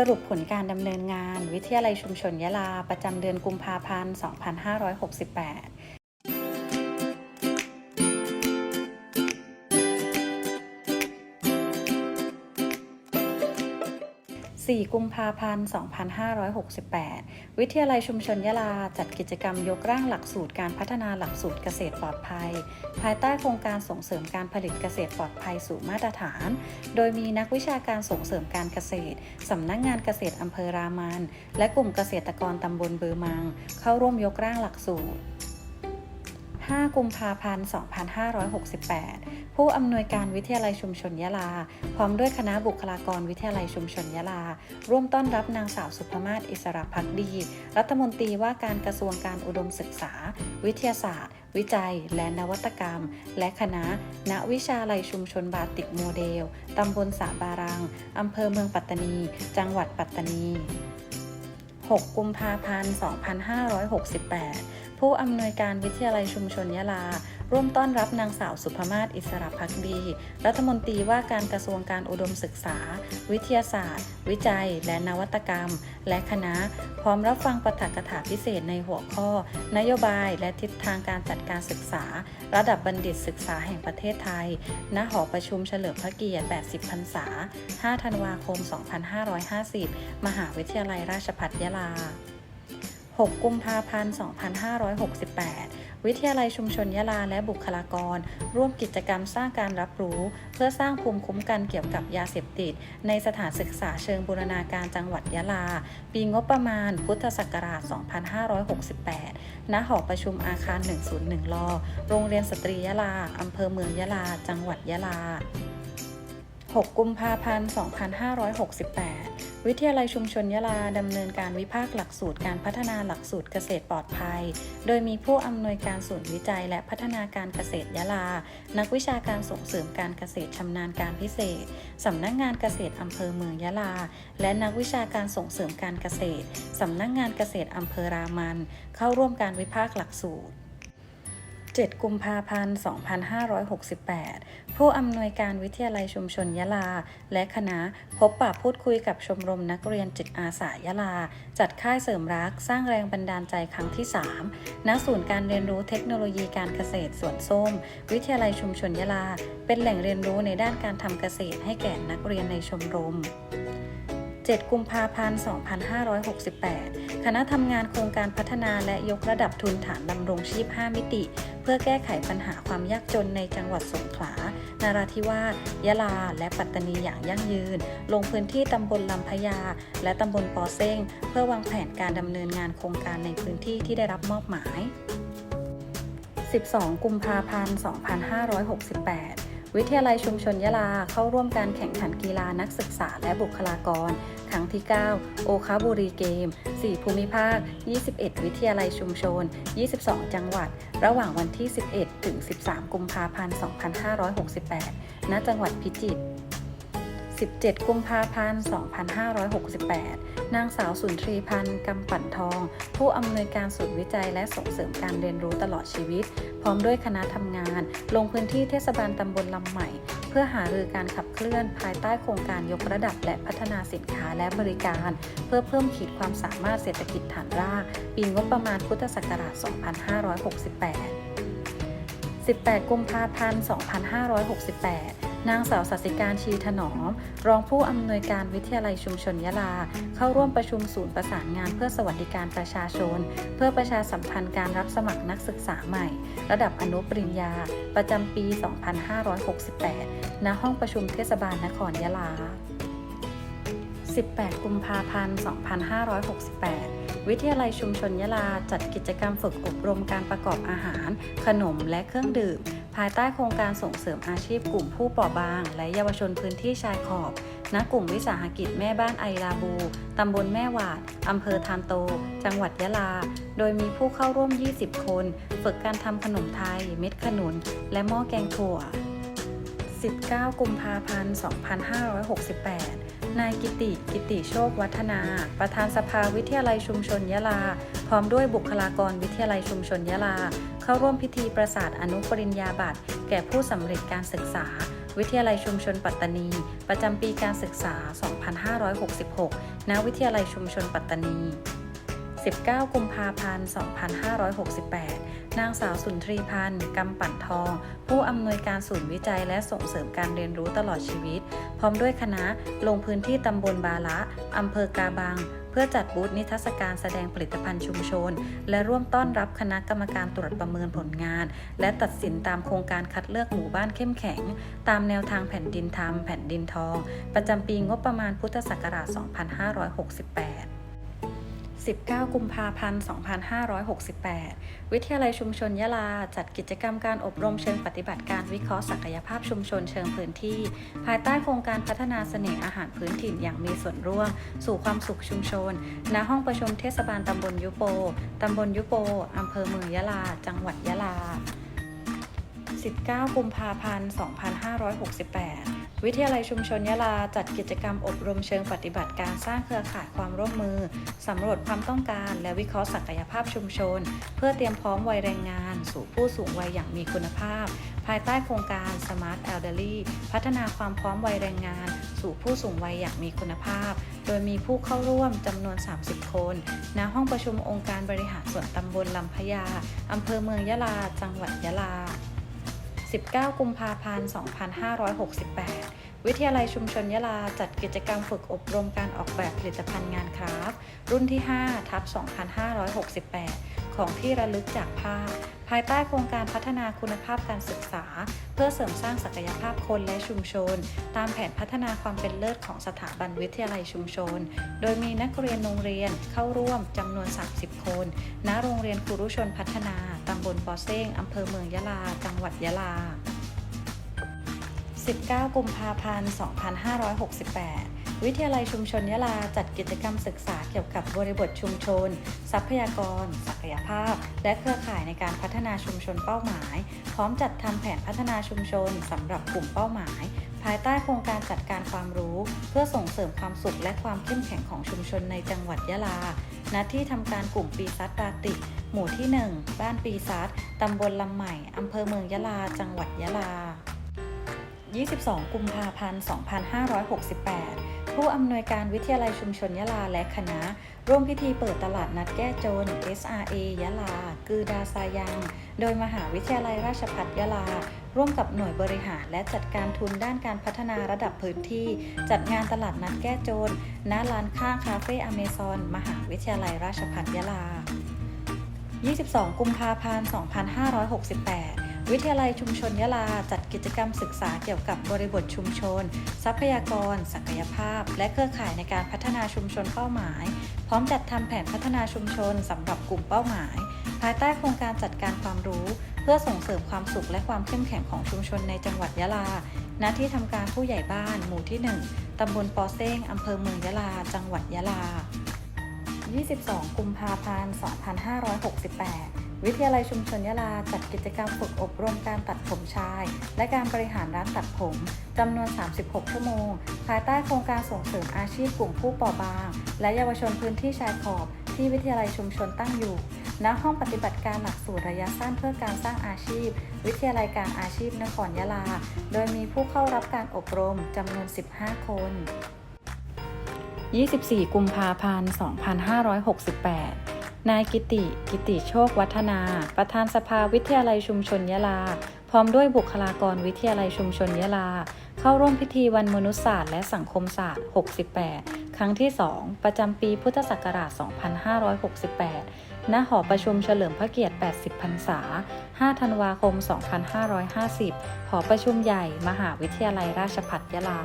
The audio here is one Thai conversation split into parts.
สรุปผลการดำเนินงาน วิทยาลัยชุมชนยะลา ประจำเดือนกุมภาพันธ์ 2568 4 กุมภาพันธ์ 2568 วิทยาลัยชุมชนยะลา จัดกิจกรรมยกร่างหลักสูตรการพัฒนาหลักสูตรเกษตรปลอดภัย ภายใต้โครงการส่งเสริมการผลิตเกษตรปลอดภัยสู่มาตรฐาน โดยมีนักวิชาการส่งเสริมการเกษตร สำนักงานเกษตรอำเภอรามัน และกลุ่มเกษตรกรตำบลเบอร์มัง เข้าร่วมยกร่างหลักสูตร5 กุมภาพันธ์ 2568 ผู้อำนวยการวิทยาลัยชุมชนยะลา พร้อมด้วยคณะบุคลากรวิทยาลัยชุมชนยะลา ร่วมต้อนรับนางสาวสุภมาศอิสระพักดี รัฐมนตรีว่าการกระทรวงการอุดมศึกษา วิทยาศาสตร์ วิจัย และนวัตกรรม และคณะ ณวิชาลัยชุมชนบาติกโมเดลตำบลสาบารังอำเภอเมืองปัตตานี จังหวัดปัตตานี 6 กุมภาพันธ์ 2568ผู้อำนวยการวิทยาลัยชุมชนยะลา ร่วมต้อนรับนางสาวสุภมาศอิสระพักดี รัฐมนตรีว่าการกระทรวงการอุดมศึกษา วิทยาศาสตร์ วิจัย และนวัตกรรม และคณะ พร้อมรับฟังปฐกถาพิเศษในหัวข้อ นโยบายและทิศทางการจัดการศึกษา ระดับบัณฑิตศึกษาแห่งประเทศไทย ณ หอประชุมเฉลิมพระเกียรติ 80 พรรษา 5 ธันวาคม 2550 มหาวิทยาลัยราชภัฏยะลา 6 กุมภาพันธ์ 2568 วิทยาลัยชุมชนยะลาและบุคลากร ร่วมกิจกรรมสร้างการรับรู้ เพื่อสร้างภูมิคุ้มกันเกี่ยวกับยาเสพติด ในสถานศึกษาเชิงบูรณาการจังหวัดยะลา ปีงบประมาณ พุทธศักราช 2568 ณ หอประชุมอาคาร 101ลโรงเรียนสตรียะลา อำเภอเมืองยะลา จังหวัดยะลา 6 กุมภาพันธ์ 2568 วิทยาลัยชุมชนยะลาดำเนินการวิพากษ์หลักสูตรการพัฒนาหลักสูตรเกษตรปลอดภัย โดยมีผู้อำนวยการศูนย์วิจัยและพัฒนาการเกษตรยะลา นักวิชาการส่งเสริมการเกษตรชำนาญการพิเศษสำนักงานเกษตรอำเภอเมืองยะลา และนักวิชาการส่งเสริมการเกษตรสำนักงานเกษตรอำเภอรามัน เข้าร่วมการวิพากษ์หลักสูตร 7 กุมภาพันธ์ 2568 ผู้อำนวยการวิทยาลัยชุมชนยะลา และคณะพบปะพูดคุยกับชมรมนักเรียนจิตอาสายะลา จัดค่ายเสริมรักสร้างแรงบันดาลใจครั้งที่ 3 ณ ศูนย์การเรียนรู้เทคโนโลยีการเกษตรสวนส้ม วิทยาลัยชุมชนยะลา เป็นแหล่งเรียนรู้ในด้านการทำเกษตรให้แก่นักเรียนในชมรม 7 กุมภาพันธ์ 2568 คณะทำงานโครงการพัฒนาและยกระดับทุนฐานดำรงชีพ 5 มิติ เพื่อแก้ไขปัญหาความยากจนในจังหวัดสงขลา นาราธิวาส ยะลา และปัตตานีอย่างยั่งยืน ลงพื้นที่ตำบลลำพญา และตำบลปอเซ้ง เพื่อวางแผนการดำเนินงานโครงการในพื้นที่ที่ได้รับมอบหมาย 12 กุมภาพันธ์ 2568 วิทยาลัยชุมชนยะลาเข้าร่วมการแข่งขันกีฬานักศึกษาและบุคลากร ครั้งที่ 9 โอคาบุรีเกม 4 ภูมิภาค 21 วิทยาลัยชุมชน 22 จังหวัด ระหว่างวันที่ 11 ถึง 13 กุมภาพันธ์ 2568 ณ จังหวัดพิจิตร 17 กุมภาพันธ์ 2568 นางสาวสุนทรีพันธ์กำปั่นทอง ผู้อำนวยการศูนย์วิจัยและส่งเสริมการเรียนรู้ตลอดชีวิต พร้อมด้วยคณะทำงาน ลงพื้นที่เทศบาลตำบลลำใหม่ เพื่อหารือการขับเคลื่อนภายใต้โครงการยกระดับและพัฒนาสินค้าและบริการ เพื่อเพิ่มขีดความสามารถเศรษฐกิจฐานราก ปีงบประมาณพุทธศักราช 2568 18 กุมภาพันธ์ 2568 นางสาวสัสิการชีถนอม รองผู้อำนวยการวิทยาลัยชุมชนยะลา เข้าร่วมประชุมศูนย์ประสานงานเพื่อสวัสดิการประชาชน เพื่อประชาสัมพันธ์การรับสมัครนักศึกษาใหม่ ระดับอนุปริญญา ประจำปี 2568 ณ ห้องประชุมเทศบาลนครยะลา 18 กุมภาพันธ์ 2568วิทยาลัยชุมชนยะลาจัดกิจกรรมฝึกอบรมการประกอบอาหาร ขนมและเครื่องดื่ม ภายใต้โครงการส่งเสริมอาชีพกลุ่มผู้เปราะบาง และเยาวชนพื้นที่ชายขอบ ณ กลุ่มวิสาหกิจแม่บ้านไอลาบู ตำบลแม่หวาด อำเภอทานโต จังหวัดยะลา โดยมีผู้เข้าร่วม 20 คน ฝึกการทำขนมไทย เม็ดขนุน และหม้อแกงถั่ว 19 กุมภาพันธ์ 2568 นายกิติ กิติโชควัฒนา ประธานสภาวิทยาลัยชุมชนยะลา พร้อมด้วยบุคลากรวิทยาลัยชุมชนยะลา เข้าร่วมพิธีประสาทอนุปริญญาบัตรแก่ผู้สำเร็จการศึกษา วิทยาลัยชุมชนปัตตานี ประจำปีการศึกษา 2566 ณ วิทยาลัยชุมชนปัตตานี 19 กุมภาพันธ์ 2568 นางสาวสุนทรีพันธ์กำปั่นทอง ผู้อำนวยการศูนย์วิจัยและส่งเสริมการเรียนรู้ตลอดชีวิต พร้อมด้วยคณะลงพื้นที่ตำบลบาละอำเภอกาบัง เพื่อจัดบูธนิทรรศการแสดงผลิตภัณฑ์ชุมชน และร่วมต้อนรับคณะกรรมการตรวจประเมินผลงาน และตัดสินตามโครงการคัดเลือกหมู่บ้านเข้มแข็ง ตามแนวทางแผ่นดินธรรม แผ่นดินทอง ประจำปีงบประมาณพุทธศักราช 2568 19 กุมภาพันธ์ 2568 วิทยาลัยชุมชนยะลา จัดกิจกรรมการอบรมเชิงปฏิบัติการวิเคราะห์ศักยภาพชุมชนเชิงพื้นที่ ภายใต้โครงการพัฒนาเสน่ห์อาหารพื้นถิ่นอย่างมีส่วนร่วม สู่ความสุขชุมชน ณ ห้องประชุมเทศบาลตำบลยุโป ตำบลยุโป อำเภอเมืองยะลา จังหวัดยะลา 19 กุมภาพันธ์ 2568 วิทยาลัยชุมชนยะลาจัดกิจกรรมอบรมเชิงปฏิบัติการสร้างเครือข่ายความร่วมมือ สำรวจความต้องการ และวิเคราะห์ศักยภาพชุมชน เพื่อเตรียมพร้อมวัยแรงงาน สู่ผู้สูงวัยอย่างมีคุณภาพ ภายใต้โครงการ Smart Elderly พัฒนาความพร้อมวัยแรงงาน สู่ผู้สูงวัยอย่างมีคุณภาพ โดยมีผู้เข้าร่วมจำนวน 30 คนณห้องประชุมองค์การบริหารส่วนตำบลลำพญาอำเภอเมืองยะลา จังหวัดยะลา 19 กุมภาพันธ์ 2568 วิทยาลัยชุมชนยะลาจัดกิจกรรมฝึกอบรมการออกแบบผลิตภัณฑ์งานคราฟต์รุ่นที่ 5 ทับ 2568 ของที่ระลึกจากภาพ ภายใต้โครงการพัฒนาคุณภาพการศึกษา เพื่อเสริมสร้างศักยภาพคนและชุมชน ตามแผนพัฒนาความเป็นเลิศของสถาบันวิทยาลัยชุมชน โดยมีนักเรียนโรงเรียนเข้าร่วมจำนวน 30 คน ณ โรงเรียนครูรุชนพัฒนา ตำบลปอเซ้งอำเภอเมืองยะลา จังหวัดยะลา 19 กุมภาพันธ์ 2568 วิทยาลัยชุมชนยะลาจัดกิจกรรมศึกษาเกี่ยวกับบริบทชุมชน ทรัพยากร ศักยภาพ และเครือข่ายในการพัฒนาชุมชนเป้าหมาย พร้อมจัดทำแผนพัฒนาชุมชนสำหรับกลุ่มเป้าหมาย ภายใต้โครงการจัดการความรู้ เพื่อส่งเสริมความสุขและความเข้มแข็งของชุมชนในจังหวัดยะลา ณที่ทำการกลุ่มปีซัดตาติ หมู่ที่ 1 บ้านปีซัดตำบลลำใหม่อำเภอเมืองยะลา จังหวัดยะลา 22 กุมภาพันธ์ 2568 ผู้อำนวยการวิทยาลัยชุมชนยะลาและคณะ ร่วมพิธีเปิดตลาดนัดแก้จน SRA ยะลา กือดาซายัง โดยมหาวิทยาลัยราชภัฏยะลา ร่วมกับหน่วยบริหารและจัดการทุนด้านการพัฒนาระดับพื้นที่ จัดงานตลาดนัดแก้จนณลานข้างคาเฟ่อเมซอน มหาวิทยาลัยราชภัฏยะลา 22 กุมภาพันธ์ 2568 วิทยาลัยชุมชนยะลาจัดกิจกรรมศึกษาเกี่ยวกับบริบทชุมชน ทรัพยากร ศักยภาพ และเครือข่ายในการพัฒนาชุมชนเป้าหมาย พร้อมจัดทำแผนพัฒนาชุมชนสำหรับกลุ่มเป้าหมาย ภายใต้โครงการจัดการความรู้ เพื่อส่งเสริมความสุขและความเข้มแข็งของชุมชนในจังหวัดยะลา ณ ที่ทำการผู้ใหญ่บ้าน หมู่ที่ 1ตำบลปอเซ้งอำเภอเมืองยะลา จังหวัดยะลา 22 กุมภาพันธ์ 2568 วิทยาลัยชุมชนยะลาจัดกิจกรรมฝึกอบรมการตัดผมชาย และการบริหารร้านตัดผมจำนวน 36 ชั่วโมง ภายใต้โครงการส่งเสริมอาชีพกลุ่มผู้เปราะบาง และเยาวชนพื้นที่ชายขอบ ที่วิทยาลัยชุมชนตั้งอยู่ ณ ห้องปฏิบัติการหลักสูตรระยะสั้นเพื่อการสร้างอาชีพ วิทยาลัยการอาชีพนครยะลา โดยมีผู้เข้ารับการอบรมจำนวน 15 คน 24 กุมภาพันธ์ 2568 นายกิติ กิติโชควัฒนา ประธานสภาวิทยาลัยชุมชนยะลา พร้อมด้วยบุคลากรวิทยาลัยชุมชนยะลา เข้าร่วมพิธีวันมนุษยศาสตร์และสังคมศาสตร์ 68 ครั้งที่ 2 ประจำปีพุทธศักราช 2568 ณ หอประชุมเฉลิมพระเกียรติ 80 พรรษา 5 ธันวาคม 2550 หอประชุมใหญ่ มหาวิทยาลัยราชภัฏยะลา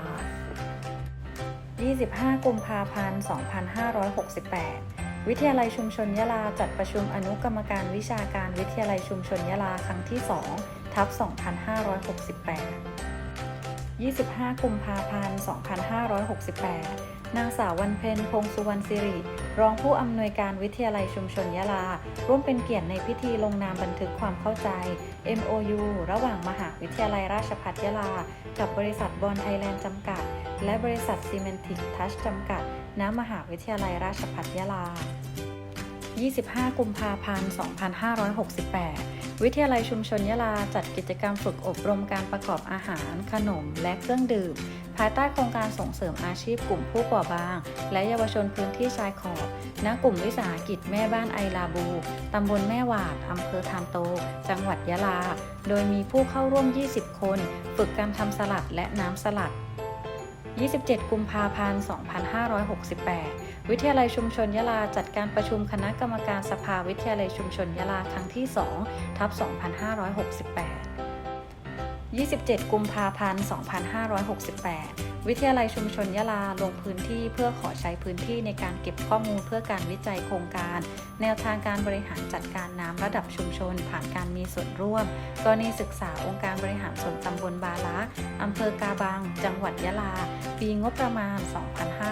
25 กุมภาพันธ์ 2568 วิทยาลัยชุมชนยะลาจัดประชุมอนุกรรมการวิชาการวิทยาลัยชุมชนยะลาครั้งที่ 2 ทับ 2568 25 กุมภาพันธ์ 2568 นางสาววันเพ็ญพงสุวรรณสิริ รองผู้อำนวยการวิทยาลัยชุมชนยะลา ร่วมเป็นเกียรติในพิธีลงนามบันทึกความเข้าใจ MOU ระหว่างมหาวิทยาลัยราชภัฏยะลา กับบริษัทบอลไทยแลนด์จำกัด และบริษัทซีเมนติกทัชจำกัด ณมหาวิทยาลัยราชภัฏยะลา 25 กุมภาพันธ์ 2568 วิทยาลัยชุมชนยะลาจัดกิจกรรมฝึกอบรมการประกอบอาหาร ขนม และเครื่องดื่ม ภายใต้โครงการส่งเสริมอาชีพกลุ่มผู้ปราะบาง และเยาวชนพื้นที่ชายขอบ ณ กลุ่มวิสาหกิจแม่บ้านไอลาบู ตำบลแม่หวาด อำเภอทามโต จังหวัดยะลา โดยมีผู้เข้าร่วม 20 คน ฝึกการทำสลัดและน้ำสลัด 27 กุมภาพันธ์ 2568 วิทยาลัยชุมชนยะลาจัดการประชุมคณะกรรมการสภาวิทยาลัยชุมชนยะลาครั้งที่ 2 ทับ 2568 27 กุมภาพันธ์ 2568 วิทยาลัยชุมชนยะลาลงพื้นที่เพื่อขอใช้พื้นที่ในการเก็บข้อมูลเพื่อการวิจัยโครงการ แนวทางการบริหารจัดการน้ำระดับชุมชน ผ่านการมีส่วนร่วม กรณีศึกษาองค์การบริหารส่วนตำบลบาละอำเภอกาบัง จังหวัดยะลา ปีงบประมาณ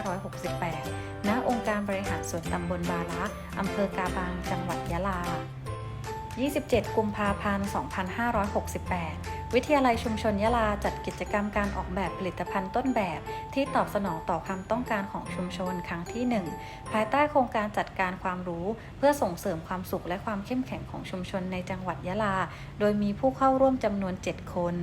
2568 ณ องค์การบริหารส่วนตำบลบาละอำเภอกาบัง จังหวัดยะลา 27 กุมภาพันธ์ 2568 วิทยาลัยชุมชนยะลาจัดกิจกรรมการออกแบบผลิตภัณฑ์ต้นแบบ ที่ตอบสนองต่อความต้องการของชุมชนครั้งที่ 1 ภายใต้โครงการจัดการความรู้ เพื่อส่งเสริมความสุขและความเข้มแข็งของชุมชนในจังหวัดยะลา โดยมีผู้เข้าร่วมจำนวน 7 คน